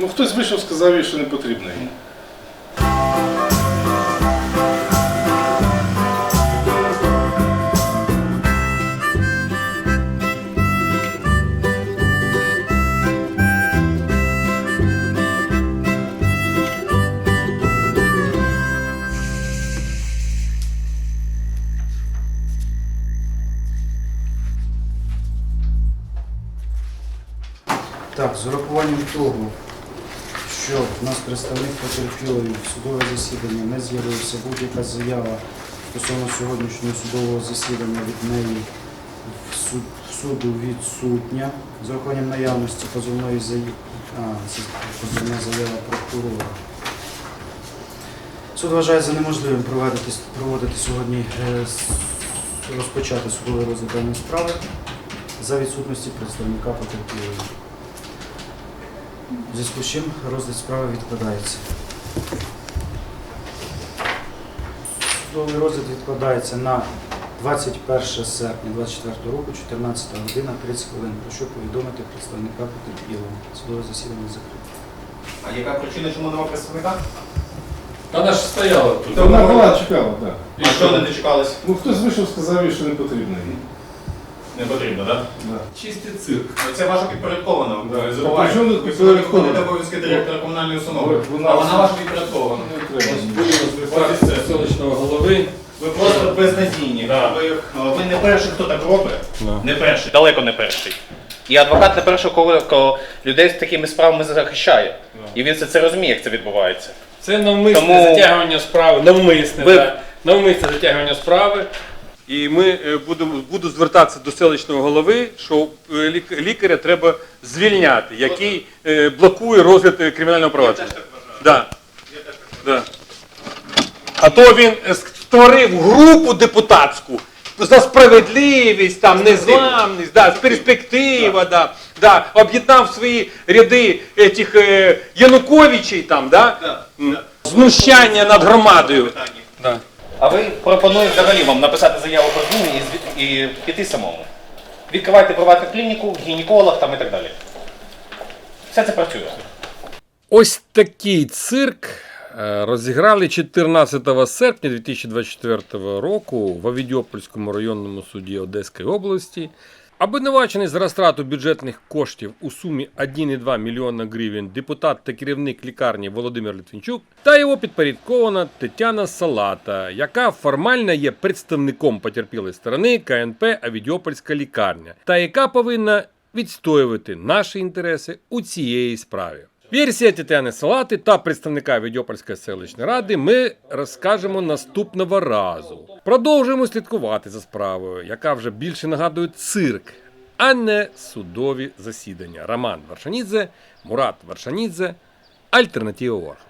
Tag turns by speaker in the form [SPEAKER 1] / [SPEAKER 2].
[SPEAKER 1] Ну хтось вийшов, сказав їй, що не потрібно їй.
[SPEAKER 2] Так, з урахуванням того, що в нас представник потерпілої судове засідання не з'явився будь-яка заява стосовно сьогоднішнього судового засідання від неї в, суд, в суду відсутня. З урахуванням наявності позовної заяви, заява прокурора. Суд вважає за неможливим проводити, проводити сьогодні е, розпочати судовий розгляд справи за відсутності представника потерпілої. В зв'язку з чим розгляд справи відкладається. Судовий розгляд відкладається на 21 серпня 24 року, 14 година 30 хвилин. Прошу повідомити представника потерпілого. Судове засідання закрите.
[SPEAKER 3] А яка причина, чому нема представника?
[SPEAKER 4] Вона ж стояла тут.
[SPEAKER 3] Та
[SPEAKER 1] Вона була, чекала, так.
[SPEAKER 4] І
[SPEAKER 3] А що не дочекались?
[SPEAKER 1] Ну хтось вийшов, сказав їй, що не потрібно їй.
[SPEAKER 3] Не потрібно, так?
[SPEAKER 1] Да.
[SPEAKER 4] Чистий цирк.
[SPEAKER 3] Це ваша підпорядкована.
[SPEAKER 1] Причому
[SPEAKER 3] Ви
[SPEAKER 1] підпорядкована?
[SPEAKER 3] виконуєте обов'язки директора комунальної установи.
[SPEAKER 1] Вона-
[SPEAKER 3] А вона ваша підпорядкована.
[SPEAKER 4] Ось селищного голови.
[SPEAKER 3] Ви просто безнадійні.
[SPEAKER 4] Да.
[SPEAKER 3] Ви, ви не перший, хто так робить. Не перший, далеко не перший. І адвокат не перший, кого, кого людей з такими справами захищає. І він все це розуміє, як це відбувається.
[SPEAKER 4] Це навмисне
[SPEAKER 3] Тому-
[SPEAKER 4] затягування справи. Навмисне,
[SPEAKER 3] Ви-
[SPEAKER 4] так. Навмисне затягування справи. І ми е, будемо буду звертатися до селищного голови, що е, лікаря треба звільняти, який е, блокує розгляд кримінального провадження. Да. Да. А то він створив групу депутатську за справедливість, там, незламність, да, перспектива, да, да, об'єднав свої ряди этих, е, Януковичей, там, да, м, знущання над громадою.
[SPEAKER 3] А ви пропонуєте взагалі вам написати заяву про звільнення і, звід- і піти самому. Відкривайте приватну клініку, гінеколог там і так далі. Все це працює.
[SPEAKER 4] Ось такий цирк е, розіграли 14 серпня 2024 року в Авідіопольському районному суді Одеської області. Обвинувачений за розтрату бюджетних коштів у сумі 1,2 мільйона гривень депутат та керівник лікарні Володимир Литвінчук та його підпорядкована Тетяна Салата, яка формально є представником потерпілої сторони КНП Авідіопольська лікарня, та яка повинна відстоювати наші інтереси у цієї справі. Версія Тетяни Салати та представника Відьопольської селищної ради ми розкажемо наступного разу. Продовжуємо слідкувати за справою, яка вже більше нагадує цирк, а не судові засідання. Роман Варшанідзе, Мурат Варшанідзе, Альтернатива Орг.